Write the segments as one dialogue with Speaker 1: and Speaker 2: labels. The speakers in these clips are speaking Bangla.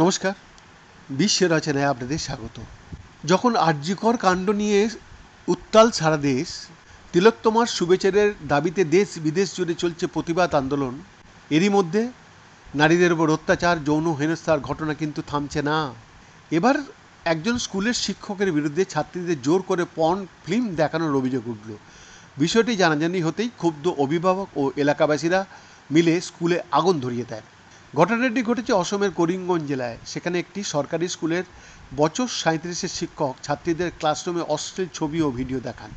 Speaker 1: নমস্কার। বিশ্ব রচনায় আপনাদের স্বাগত। যখন আর্যিকর কাণ্ড নিয়ে উত্তাল সারা দেশ তিলোত্তমার শুভেচ্ছারের দাবিতে দেশ বিদেশ জুড়ে চলছে প্রতিবাদ আন্দোলন, এরই মধ্যে নারীদের উপর অত্যাচার, যৌন হেনস্থার ঘটনা কিন্তু থামছে না। এবার একজন স্কুলের শিক্ষকের বিরুদ্ধে ছাত্রীদের জোর করে পর্ন ফিল্ম দেখানোর অভিযোগ উঠল। বিষয়টি জানাজানি হতেই ক্ষুব্ধ অভিভাবক ও এলাকাবাসীরা মিলে স্কুলে আগুন ধরিয়ে দেয়। ঘটনাটি ঘটেছে অসমের করিমগঞ্জ জেলায়। সেখানে একটি সরকারি স্কুলের বছর সাঁত্রিশের শিক্ষক ছাত্রীদের ক্লাসরুমে অশ্লীল ছবি ও ভিডিও দেখান।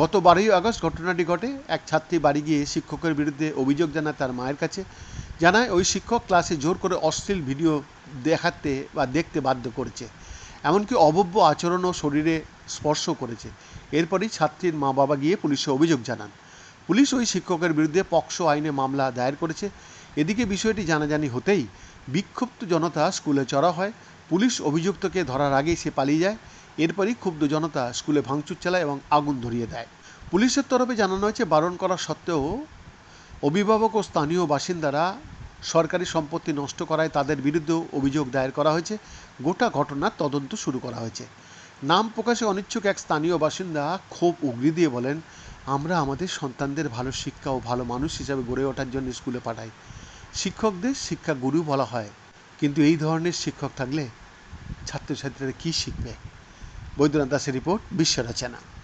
Speaker 1: গত বারোই আগস্ট ঘটনাটি ঘটে। এক ছাত্রী বাড়ি গিয়ে শিক্ষকের বিরুদ্ধে অভিযোগ জানায় তার মায়ের কাছে। জানায় ওই শিক্ষক ক্লাসে জোর করে অশ্লীল ভিডিও দেখাতে বা দেখতে বাধ্য করেছে। এমনকি অভব্য আচরণ ও শরীরে স্পর্শ করেছে। এরপরই ছাত্রীর মা বাবা গিয়ে পুলিশে অভিযোগ জানান। পুলিশ ওই শিক্ষকের বিরুদ্ধে পক্সো আইনে মামলা দায়ের করেছে। এদিকে বিষয়টি জানাজানি হতেই বিক্ষুব্ধ জনতা স্কুলে চড়া হয়। পুলিশ অভিযুক্তকে ধরার আগেই সে পালিয়ে যায়। এরপরই ক্ষুব্ধ জনতা স্কুলে ভাঙচুর চালায় এবং আগুন ধরিয়ে দেয়। পুলিশের তরফে জানানো হয়েছে, বারণ করা সত্ত্বেও অভিভাবক ও স্থানীয় বাসিন্দারা সরকারি সম্পত্তি নষ্ট করায় তাদের বিরুদ্ধেও অভিযোগ দায়ের করা হয়েছে। গোটা ঘটনার তদন্ত শুরু করা হয়েছে। নাম প্রকাশে অনিচ্ছুক এক স্থানীয় বাসিন্দা খুব উগ্রি দিয়ে বলেন, আমরা আমাদের সন্তানদের ভালো শিক্ষা ও ভালো মানুষ হিসাবে গড়ে ওঠার জন্য স্কুলে পাঠাই। শিক্ষকদের শিক্ষা গুরু বলা হয়, কিন্তু এই ধরনের শিক্ষক থাকলে ছাত্রছাত্রীরা কী শিখবে? বৈদ্যনাথ দাসের রিপোর্ট বিশ্ব রচনা